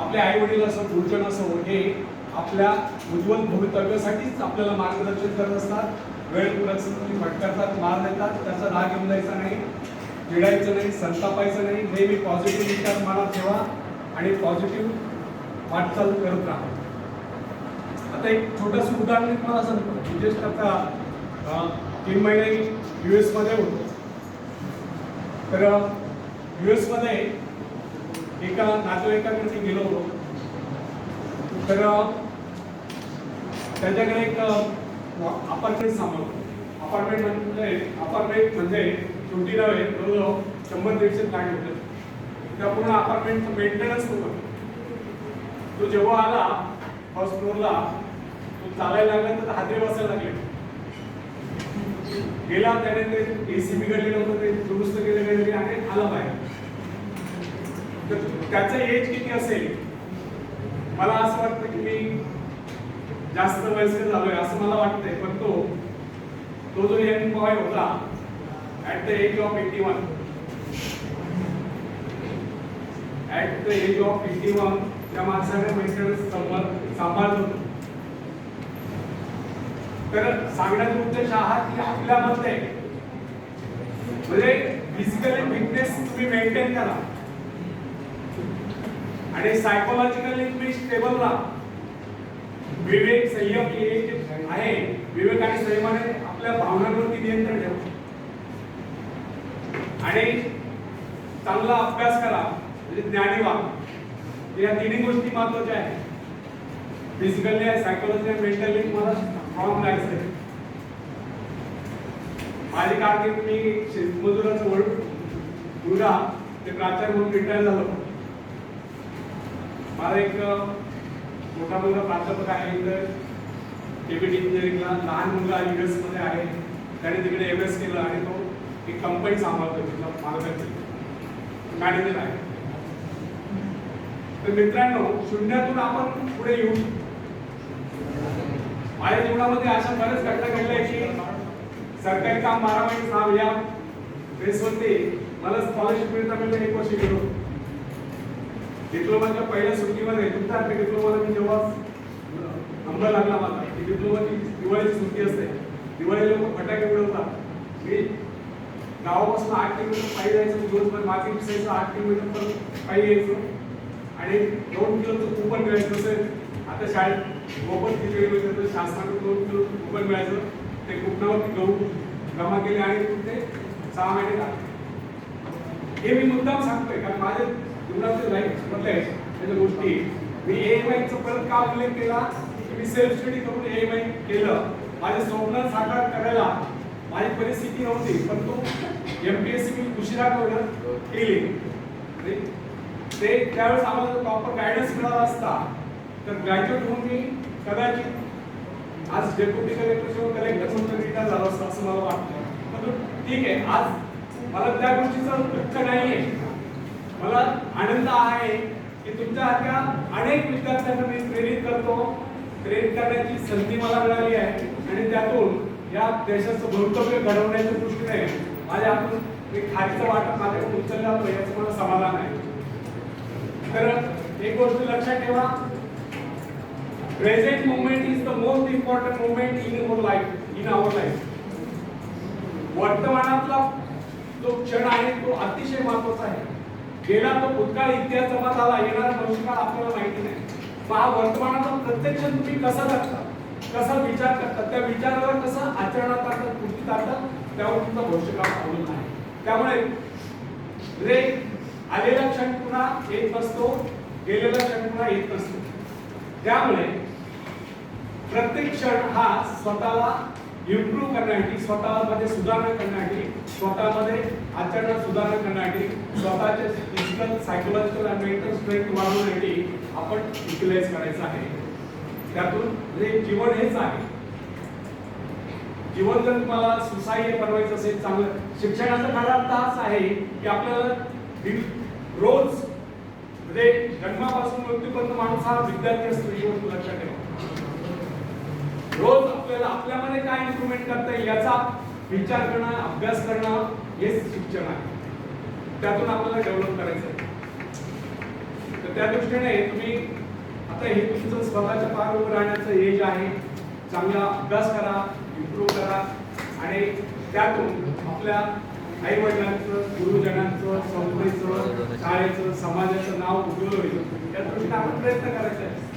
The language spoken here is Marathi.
आपले आई वडील असो गुरुजन असो हे आपल्या उज्ज्वल भवितव्यासाठीच आपल्याला मार्गदर्शन करत असतात. वेळ परिस्थिती भटकतात मार देतात. त्याचा राग येऊन जायचा नाही चिडायचं नाही संतापायचं नाही. नेहमी पॉझिटिव्ह विचार मनात ठेवा आणि पॉझिटिव्ह वाटचाल करत राहा. आता एक छोटंसं उदाहरण तुम्हाला सांगतो. जस्ट आता तीन महिने यू एसमध्ये होतो. तर यू एसमध्ये एका नातेवाईकाकडे गेलो होतो. तर त्यांच्याकडे एक अपार्टमेंट सांभाळतो. अपार्टमेंट म्हणजे अपार्टमेंट म्हणजे छोटी नव्हे जवळजवळ शंभर दीडशे फ्लॅट होते. त्या पूर्ण अपार्टमेंटचं मेंटेनन्स होतं. तो जेव्हा आला फर्स्ट फ्लोअरला तो चालायला लागला तर हादरे बसायला लागले. गेला त्याने ते एसी बिघडलेलं होतं ते दुरुस्त केलं गेलेले आणि आला बाहेर. तर त्याचं एज किती असेल? मला असं वाटतं की मी जास्त वयस्कर झालोय असं मला वाटतंय पण तो तो जो यंग बॉय होता at the age of eighty one at the age of eighty one त्या माणसाने मेंटेनन्स सांभाळत होतो. तर सांगण्याचा उद्देश हा की आपल्यामध्ये म्हणजे फिजिकली फिटनेस तुम्ही मेंटेन करा. आणि सायकोलॉजिकली तुम्ही स्टेबल राहा विवेक संयम हे आहे. विवेक आणि संयमाने आपल्या भावनांवरती नियंत्रण ठेवा. आणि चांगला अभ्यास करा म्हणजे ज्ञानी व्हा. या तिन्ही गोष्टी महत्त्वाच्या आहेत. फिजिकली सायकोलॉजी आणि मेंटली तुम्हाला स्ट्रॉंग राहायचं आहे माझी कारकीर्द मी शेतमजुराचं वड मुलगा ते प्राचार्य म्हणून रिटायर झालो. माझा एक मोठा मुलगा प्राध्यापक आहे तर डेबिट इंजिनिअरिंगला लहान मुलगा युएसमध्ये आहे. त्याने तिकडे एम एस केलं आणि तो एक कंपनी सांभाळतो तिथला मालकाची मॅनेजर आहे तर मित्रांनो शून्यातून आपण पुढे येऊ. माझ्या जीवनामध्ये अशा बऱ्याच घटना घडल्या की सरकारी काम बारा महिने सहा या बेसवरती मला स्कॉलरशिप मिळता मिळतं एक वर्ष गेलो. डिप्लोमाच्या पहिल्या सुट्टीमध्ये तुमच्या डिप्लोमाला मी जेव्हा नंबर लागला माझा की डिप्लोमाची दिवाळीची सुट्टी असते. दिवाळीला लोक फटाके उडवतात. मी गावापासून आठ किलोमीटर पायी जायचं दिवसभर मागे दिसायचं आठ किलोमीटर पण पायी यायचं. आणि दोन किलोचं कुपन मिळायचं असेल आता शाळेत मोफत किती किलोमीटर तर शासनाकडून दोन किलो कुपन मिळायचं. ते कुपनावरती गहू जमा केले आणि ते सहा महिने लागले हे मी मुद्दाम सांगतोय कारण माझ्या जीवनातील लाईफ मधल्या त्याच्या गोष्टी. मी एएमआयचा परत का उल्लेख केला? की मी सेल्फ स्टडी करून एएमआय केलं. माझे स्वप्न साकार करायला माझी परिस्थिती नव्हती पण तो एमपीएससी मी उशिरा करून केली. ते त्यावेळेस आम्हाला प्रॉपर गायडन्स मिळाला असता. तर ग्रॅज्युएट होऊन मी कदाचित आज डेप्युटी कलेक्टर किंवा कलेक्टर म्हणून रिटायर झालो असतं असं मला वाटतं. पण ठीक आहे आज मला त्या गोष्टीचा दुःख नाहीये. मला आनंद आहे की तुमच्यासारख्या अनेक विद्यार्थ्यांना मी प्रेरित करतो. प्रेरित करण्याची संधी मला मिळाली आहे. आणि त्यातून या देशाचं भवितव्य घडवण्याच्या दृष्टीने माझ्या हातून मी खालीचं वाटप माझ्याकडून उचलला जातं याचं मला समाधान आहे. तर एक गोष्ट लक्षात ठेवा. Present movement is the most important movement in our life in our life वर्तमानातला जो क्षण आहे तो अतिशय महत्त्वाचा आहे. गेला तो भूतकाळ इतिहास जमा झाला येणारा भविष्यकाळ आपल्याला माहिती नाही. मग हा वर्तमानाचा प्रत्येक क्षण तुम्ही कसा जगता कसा विचार करता त्या विचारावर कसं आचरणात आणतात कृतीत आणतात त्यावर तुमचा भविष्यकाळ अवलंबून आहे. त्यामुळे रे आलेला क्षण पुन्हा येत नसतो गेलेला क्षण पुन्हा येत नसतो त्यामुळे प्रत्येक क्षण हा स्वतःला इम्प्रूव्ह करण्यासाठी स्वतःमध्ये सुधारणा करण्यासाठी स्वतःमध्ये आचरणात सुधारणा करण्यासाठी स्वतःचे फिजिकल सायकोलॉजिकल आणि मेंटल स्ट्रेंथ वाढवण्यासाठी आपण युटिलाइज करायचं आहे. त्यातून जे जीवन हेच आहे. जीवन जर तुम्हाला सुसाह्य बनवायचं असेल चांगलं. शिक्षणाचा खरा अर्थ हाच आहे की आपल्याला रोज म्हणजे जन्मापासून मृत्यूपर्यंत माणूस हा विद्यार्थी असतो लक्षात ठेवा. रोज आपल्याला आपल्यामध्ये काय इम्प्रुव्हमेंट करता येईल याचा विचार करणं अभ्यास करणं हेच शिक्षण आहे. त्यातून आपल्याला डेव्हलप करायचं आहे. तर त्या दृष्टीने तुम्ही आता हे तुमचं स्वतःच्या पार उभं राहण्याचं एज आहे. चांगला अभ्यास करा इम्प्रूव्ह करा आणि त्यातून आपल्या आई वडिलांचं गुरुजनांचं संस्थेचं शाळेचं समाजाचं नाव उज्ज्वल होईल. त्या दृष्टीने आपण प्रयत्न करायचा आहे